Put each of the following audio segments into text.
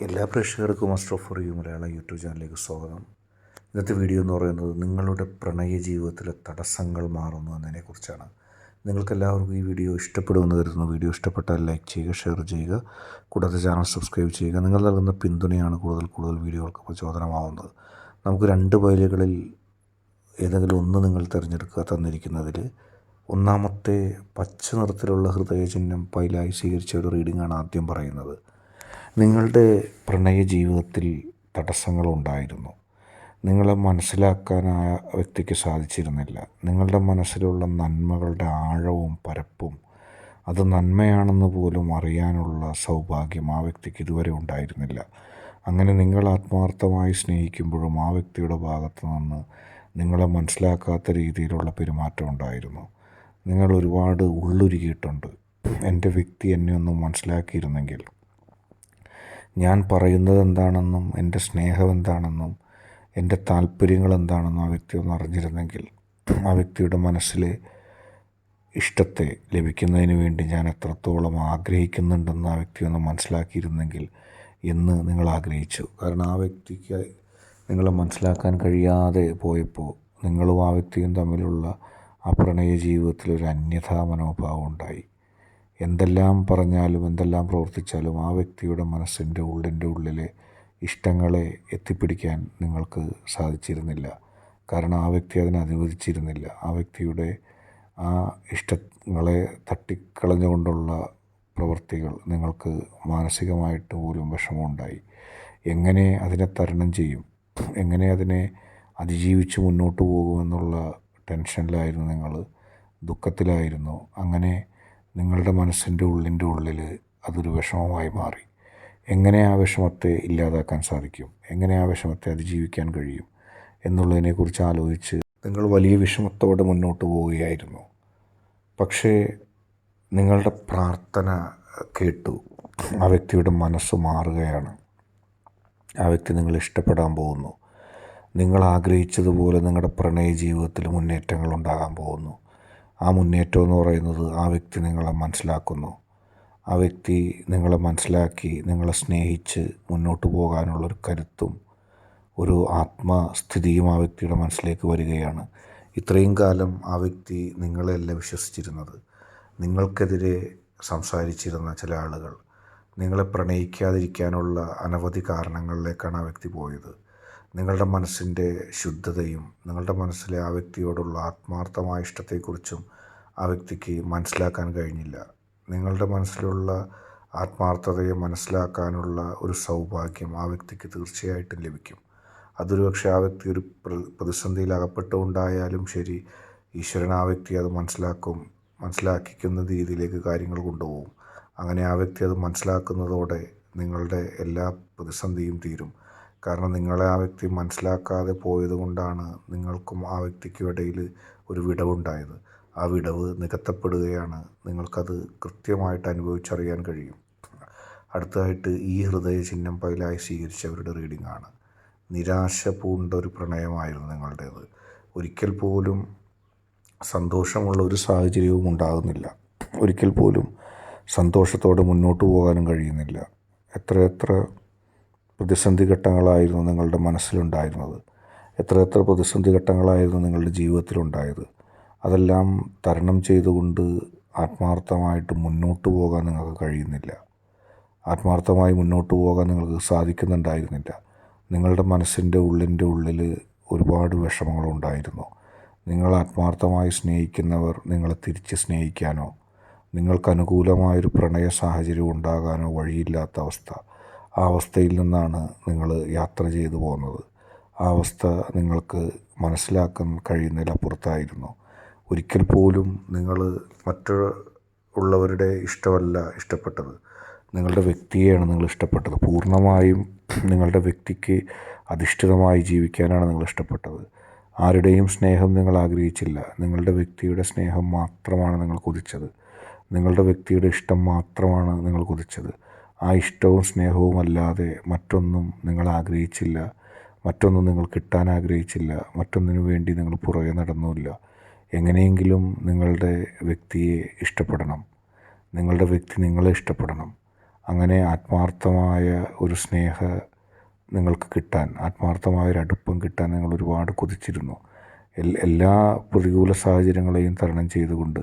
എല്ലാ പ്രേക്ഷകർക്കും master of for you Malayalam YouTube ചാനലിലേക്ക് സ്വാഗതം. ഇന്നത്തെ വീഡിയോ എന്ന് പറയുന്നത് നിങ്ങളുടെ പ്രണയ ജീവിതത്തിലെ തടസ്സങ്ങൾ മാറുന്നു എന്നതിനെക്കുറിച്ചാണ്. നിങ്ങൾക്കെല്ലാവർക്കും ഈ വീഡിയോ ഇഷ്ടപ്പെടുമെന്ന് കരുതുന്നു. വീഡിയോ ഇഷ്ടപ്പെട്ടാൽ ലൈക്ക് ചെയ്യുക ഷെയർ ചെയ്യുക. കൂടാതെ ചാനൽ സബ്സ്ക്രൈബ് ചെയ്യുക. നിങ്ങൾ നൽകുന്ന പിന്തുണയാണ് കൂടുതൽ കൂടുതൽ വീഡിയോകൾക്ക് പ്രചോദനമാവുന്നത്. നമുക്ക് രണ്ട് പൈലുകളിൽ ഏതെങ്കിലും ഒന്ന് നിങ്ങൾ തിരഞ്ഞെടുക്കുക തന്നിരിക്കുന്നതിൽ ഒന്നാമത്തെ പച്ച നിറത്തിലുള്ള ഹൃദയചിഹ്നം പൈലായി സ്വീകരിച്ച ഒരു റീഡിംഗാണ് ആദ്യം പറയുന്നത്. നിങ്ങളുടെ പ്രണയ ജീവിതത്തിൽ തടസ്സങ്ങളുണ്ടായിരുന്നു. നിങ്ങളെ മനസ്സിലാക്കാൻ ആ വ്യക്തിക്ക് സാധിച്ചിരുന്നില്ല. നിങ്ങളുടെ മനസ്സിലുള്ള നന്മകളുടെ ആഴവും പരപ്പും അത് നന്മയാണെന്ന് പോലും അറിയാനുള്ള സൗഭാഗ്യം ആ വ്യക്തിക്ക് ഇതുവരെ ഉണ്ടായിരുന്നില്ല. അങ്ങനെ നിങ്ങൾ ആത്മാർത്ഥമായി സ്നേഹിക്കുമ്പോഴും ആ വ്യക്തിയുടെ ഭാഗത്തു നിന്ന് നിങ്ങളെ മനസ്സിലാക്കാത്ത രീതിയിലുള്ള പെരുമാറ്റം ഉണ്ടായിരുന്നു. നിങ്ങൾ ഒരുപാട് ഉള്ളുരുകിയിട്ടുണ്ട്. എന്റെ വ്യക്തി എന്നെ ഒന്നും മനസ്സിലാക്കിയിരുന്നെങ്കിൽ ഞാൻ പറയുന്നത് എന്താണെന്നും എന്റെ സ്നേഹം എന്താണെന്നും എന്റെ താല്പര്യങ്ങൾ എന്താണെന്നും ആ വ്യക്തി ഒന്ന് അറിഞ്ഞിരുന്നെങ്കിൽ ആ വ്യക്തിയുടെ മനസ്സിലെ ഇഷ്ടത്തെ ലഭിക്കുന്നതിന് വേണ്ടി ഞാൻ എത്രത്തോളം ആഗ്രഹിക്കുന്നുണ്ടെന്ന് ആ വ്യക്തി ഒന്ന് മനസ്സിലാക്കിയിരുന്നെങ്കിൽ എന്ന് നിങ്ങൾ ആഗ്രഹിച്ചു. കാരണം ആ വ്യക്തിക്ക് നിങ്ങളെ മനസ്സിലാക്കാൻ കഴിയാതെ പോയപ്പോൾ നിങ്ങളും ആ വ്യക്തിയും തമ്മിലുള്ള ആ പ്രണയ ജീവിതത്തിൽ ഒരു അന്യഥാ മനോഭാവം ഉണ്ടായി. എന്തെല്ലാം പറഞ്ഞാലും എന്തെല്ലാം പ്രവർത്തിച്ചാലും ആ വ്യക്തിയുടെ മനസ്സിന്റെ ഉള്ളിന്റെ ഉള്ളിലെ ഇഷ്ടങ്ങളെ എത്തിപ്പിടിക്കാൻ നിങ്ങൾക്ക് സാധിച്ചിരുന്നില്ല. കാരണം ആ വ്യക്തി അതിനെ അനുവദിച്ചിരുന്നില്ല. ആ വ്യക്തിയുടെ ആ ഇഷ്ടങ്ങളെ തട്ടിക്കളഞ്ഞുകൊണ്ടുള്ള പ്രവൃത്തികൾ നിങ്ങൾക്ക് മാനസികമായിട്ട് പോലും വിഷമമുണ്ടായി. എങ്ങനെ അതിനെ തരണം ചെയ്യും? എങ്ങനെ അതിനെ അതിജീവിച്ച് മുന്നോട്ട് പോകുമെന്നുള്ള ടെൻഷനിലായിരുന്നു നിങ്ങൾ ദുഃഖത്തിലായിരുന്നു. അങ്ങനെ നിങ്ങളുടെ മനസ്സിന്റെ ഉള്ളിന്റെ ഉള്ളിൽ അതൊരു വിഷമമായി മാറി. എങ്ങനെ ആ വിഷമത്തെ ഇല്ലാതാക്കാൻ സാധിക്കും? എങ്ങനെ ആ വിഷമത്തെ അതിജീവിക്കാൻ കഴിയും? എന്നുള്ളതിനെക്കുറിച്ച് ആലോചിച്ച് നിങ്ങൾ വലിയ വിഷമത്തോടെ മുന്നോട്ട് പോവുകയായിരുന്നു. പക്ഷേ നിങ്ങളുടെ പ്രാർത്ഥന കേട്ടു. ആ വ്യക്തിയുടെ മനസ്സ് മാറുകയാണ്. ആ വ്യക്തി നിങ്ങൾ ഇഷ്ടപ്പെടാൻ പോകുന്നു. നിങ്ങൾ ആഗ്രഹിച്ചതുപോലെ നിങ്ങളുടെ പ്രണയ ജീവിതത്തിൽ മുന്നേറ്റങ്ങൾ ഉണ്ടാകാൻ പോകുന്നു. ആ മുന്നേറ്റം എന്ന് പറയുന്നത് ആ വ്യക്തി നിങ്ങളെ മനസ്സിലാക്കുന്നു. ആ വ്യക്തി നിങ്ങളെ മനസ്സിലാക്കി നിങ്ങളെ സ്നേഹിച്ച് മുന്നോട്ട് പോകാനുള്ളൊരു കരുത്തും ഒരു ആത്മസ്ഥിതിയും ആ വ്യക്തിയുടെ മനസ്സിലേക്ക് വരികയാണ്. ഇത്രയും കാലം ആ വ്യക്തി നിങ്ങളെയല്ല വിശ്വസിച്ചിരുന്നത്. നിങ്ങൾക്കെതിരെ സംസാരിച്ചിരുന്ന ചില ആളുകൾ നിങ്ങളെ പ്രണയിക്കാതിരിക്കാനുള്ള അനവധി കാരണങ്ങളിലേക്കാണ് ആ വ്യക്തി പോയത്. നിങ്ങളുടെ മനസ്സിന്റെ ശുദ്ധതയും നിങ്ങളുടെ മനസ്സിലെ ആ വ്യക്തിയോടുള്ള ആത്മാർത്ഥമായ ഇഷ്ടത്തെക്കുറിച്ചും ആ വ്യക്തിക്ക് മനസ്സിലാക്കാൻ കഴിഞ്ഞില്ല. നിങ്ങളുടെ മനസ്സിലുള്ള ആത്മാർത്ഥതയെ മനസ്സിലാക്കാനുള്ള ഒരു സൗഭാഗ്യം ആ വ്യക്തിക്ക് തീർച്ചയായിട്ടും ലഭിക്കും. അതൊരു പക്ഷേ ആ വ്യക്തി ഒരു പ്രതിസന്ധിയിൽ അകപ്പെട്ടുകൊണ്ടായാലും ശരി ഈശ്വരൻ ആ വ്യക്തി അത് മനസ്സിലാക്കും മനസ്സിലാക്കിക്കുന്ന രീതിയിലേക്ക് കാര്യങ്ങൾ കൊണ്ടുപോകും. അങ്ങനെ ആ വ്യക്തി അത് മനസ്സിലാക്കുന്നതോടെ നിങ്ങളുടെ എല്ലാ പ്രതിസന്ധിയും തീരും. കാരണം നിങ്ങളെ ആ വ്യക്തി മനസ്സിലാക്കാതെ പോയത് കൊണ്ടാണ് നിങ്ങൾക്കും ആ വ്യക്തിക്കും ഇടയിൽ ഒരു വിടവുണ്ടായത്. ആ വിടവ് നികത്തപ്പെടുകയാണ് നിങ്ങൾക്കത് കൃത്യമായിട്ട് അനുഭവിച്ചറിയാൻ കഴിയും. അടുത്തതായിട്ട് ഈ ഹൃദയ ചിഹ്നം പൈലായി സ്വീകരിച്ചവരുടെ റീഡിംഗ് ആണ് നിരാശ പൂണ്ട ഒരു പ്രണയമായിരുന്നു നിങ്ങളുടേത്. ഒരിക്കൽ പോലും സന്തോഷമുള്ള ഒരു സാഹചര്യവും ഉണ്ടാകുന്നില്ല. ഒരിക്കൽ പോലും സന്തോഷത്തോടെ മുന്നോട്ട് പോകാനും കഴിയുന്നില്ല. എത്രയെത്ര പ്രതിസന്ധി ഘട്ടങ്ങളായിരുന്നു നിങ്ങളുടെ മനസ്സിലുണ്ടായിരുന്നത്. എത്ര എത്ര പ്രതിസന്ധി ഘട്ടങ്ങളായിരുന്നു നിങ്ങളുടെ ജീവിതത്തിലുണ്ടായത്. അതെല്ലാം തരണം ചെയ്തുകൊണ്ട് ആത്മാർത്ഥമായിട്ട് മുന്നോട്ട് പോകാൻ നിങ്ങൾക്ക് കഴിയുന്നില്ല. ആത്മാർത്ഥമായി മുന്നോട്ട് പോകാൻ നിങ്ങൾക്ക് സാധിക്കുന്നുണ്ടായിരുന്നില്ല. നിങ്ങളുടെ മനസ്സിന്റെ ഉള്ളിന്റെ ഉള്ളിൽ ഒരുപാട് വിഷമങ്ങളുണ്ടായിരുന്നു. നിങ്ങൾ ആത്മാർത്ഥമായി സ്നേഹിക്കുന്നവർ നിങ്ങളെ തിരിച്ച് സ്നേഹിക്കാനോ നിങ്ങൾക്ക് അനുകൂലമായൊരു പ്രണയ സാഹചര്യം ഉണ്ടാകാനോ വഴിയില്ലാത്ത അവസ്ഥ. ആ അവസ്ഥയിൽ നിന്നാണ് നിങ്ങൾ യാത്ര ചെയ്തു പോകുന്നത്. ആ അവസ്ഥ നിങ്ങൾക്ക് മനസ്സിലാക്കാൻ കഴിയുന്നതിലപ്പുറത്തായിരുന്നു ഒരിക്കൽ പോലും നിങ്ങൾ മറ്റുള്ളവരുടെ ഇഷ്ടമല്ല ഇഷ്ടപ്പെട്ടത്. നിങ്ങളുടെ വ്യക്തിയെയാണ് നിങ്ങൾ ഇഷ്ടപ്പെട്ടത്. പൂർണമായും നിങ്ങളുടെ വ്യക്തിക്ക് അധിഷ്ഠിതമായി ജീവിക്കാനാണ് നിങ്ങൾ ഇഷ്ടപ്പെട്ടത്. ആരുടെയും സ്നേഹം നിങ്ങൾ ആഗ്രഹിച്ചില്ല. നിങ്ങളുടെ വ്യക്തിയുടെ സ്നേഹം മാത്രമാണ് നിങ്ങൾ കൊതിച്ചത്. നിങ്ങളുടെ വ്യക്തിയുടെ ഇഷ്ടം മാത്രമാണ് നിങ്ങൾ കൊതിച്ചത്. ആ ഇഷ്ടവും സ്നേഹവും അല്ലാതെ മറ്റൊന്നും നിങ്ങൾ ആഗ്രഹിച്ചില്ല മറ്റൊന്നും നിങ്ങൾ കിട്ടാൻ ആഗ്രഹിച്ചില്ല മറ്റൊന്നിനു വേണ്ടി നിങ്ങൾ പുറകെ നടന്നുമില്ല. എങ്ങനെയെങ്കിലും നിങ്ങളുടെ വ്യക്തിയെ ഇഷ്ടപ്പെടണം. നിങ്ങളുടെ വ്യക്തി നിങ്ങളെ ഇഷ്ടപ്പെടണം. അങ്ങനെ ആത്മാർത്ഥമായ ഒരു സ്നേഹ നിങ്ങൾക്ക് കിട്ടാൻ ആത്മാർത്ഥമായ ഒരു അടുപ്പം കിട്ടാൻ നിങ്ങൾ ഒരുപാട് കൊതിച്ചിരുന്നു. എല്ലാ പ്രതികൂല സാഹചര്യങ്ങളെയും തരണം ചെയ്തുകൊണ്ട്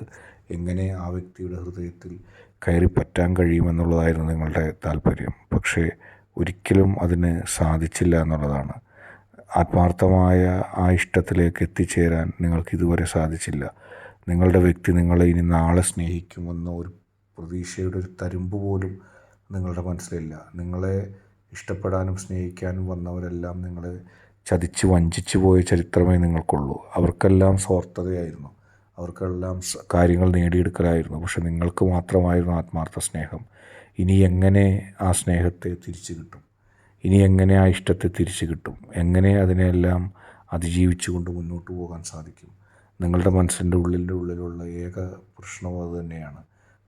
എങ്ങനെ ആ വ്യക്തിയുടെ ഹൃദയത്തിൽ കയറി പറ്റാൻ കഴിയുമെന്നുള്ളതായിരുന്നു നിങ്ങളുടെ താല്പര്യം. പക്ഷേ ഒരിക്കലും അതിന് സാധിച്ചില്ല എന്നുള്ളതാണ്. ആത്മാർത്ഥമായ ആ ഇഷ്ടത്തിലേക്ക് എത്തിച്ചേരാൻ നിങ്ങൾക്ക് ഇതുവരെ സാധിച്ചില്ല. നിങ്ങളുടെ വ്യക്തി നിങ്ങളെ ഇനി നാളെ സ്നേഹിക്കുമെന്ന ഒരു പ്രതീക്ഷയുടെ ഒരു തരുമ്പ് പോലും നിങ്ങളുടെ മനസ്സിലില്ല. നിങ്ങളെ ഇഷ്ടപ്പെടാനും സ്നേഹിക്കാനും വന്നവരെല്ലാം നിങ്ങളെ ചതിച്ച് വഞ്ചിച്ചു പോയ ചരിത്രമേ നിങ്ങൾക്കുള്ളൂ. അവർക്കെല്ലാം സ്വാർത്ഥതയായിരുന്നു. അവർക്കെല്ലാം കാര്യങ്ങൾ നേടിയെടുക്കലായിരുന്നു. പക്ഷെ നിങ്ങൾക്ക് മാത്രമായിരുന്നു ആത്മാർത്ഥ സ്നേഹം. ഇനി എങ്ങനെ ആ സ്നേഹത്തെ തിരിച്ചു കിട്ടും? ഇനി എങ്ങനെ ആ ഇഷ്ടത്തെ തിരിച്ചു കിട്ടും? എങ്ങനെ അതിനെല്ലാം അതിജീവിച്ചുകൊണ്ട് മുന്നോട്ട് പോകാൻ സാധിക്കും? നിങ്ങളുടെ മനസ്സിന്റെ ഉള്ളിന്റെ ഉള്ളിലുള്ള ഏക പ്രശ്നം അത് തന്നെയാണ്.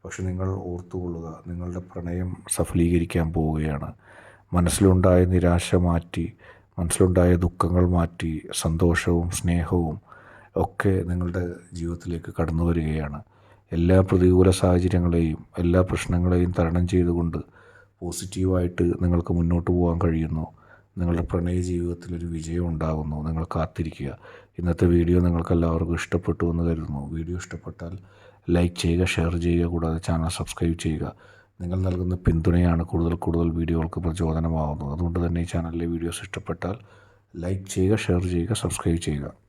പക്ഷെ നിങ്ങൾ ഓർത്തുകൊള്ളുക നിങ്ങളുടെ പ്രണയം സഫലീകരിക്കാൻ പോവുകയാണ്. മനസ്സിലുണ്ടായ നിരാശ മാറ്റി മനസ്സിലുണ്ടായ ദുഃഖങ്ങൾ മാറ്റി സന്തോഷവും സ്നേഹവും ഒക്കെ നിങ്ങളുടെ ജീവിതത്തിലേക്ക് കടന്നു വരികയാണ്. എല്ലാ പ്രതികൂല സാഹചര്യങ്ങളെയും എല്ലാ പ്രശ്നങ്ങളെയും തരണം ചെയ്തുകൊണ്ട് പോസിറ്റീവായിട്ട് നിങ്ങൾക്ക് മുന്നോട്ട് പോകാൻ കഴിയുന്നു. നിങ്ങളുടെ പ്രണയ ജീവിതത്തിൽ ഒരു വിജയം ഉണ്ടാകുന്നു. നിങ്ങൾ കാത്തിരിക്കുക. ഇന്നത്തെ വീഡിയോ നിങ്ങൾക്ക് എല്ലാവർക്കും ഇഷ്ടപ്പെട്ടു എന്ന് കരുതുന്നു. വീഡിയോ ഇഷ്ടപ്പെട്ടാൽ ലൈക്ക് ചെയ്യുക ഷെയർ ചെയ്യുക കൂടാതെ ചാനൽ സബ്സ്ക്രൈബ് ചെയ്യുക. നിങ്ങൾ നൽകുന്ന പിന്തുണയാണ് കൂടുതൽ കൂടുതൽ വീഡിയോകൾക്ക് പ്രചോദനമാകുന്നത് അതുകൊണ്ട് തന്നെ ഈ ചാനലിലെ വീഡിയോസ് ഇഷ്ടപ്പെട്ടാൽ ലൈക്ക് ചെയ്യുക ഷെയർ ചെയ്യുക സബ്സ്ക്രൈബ് ചെയ്യുക.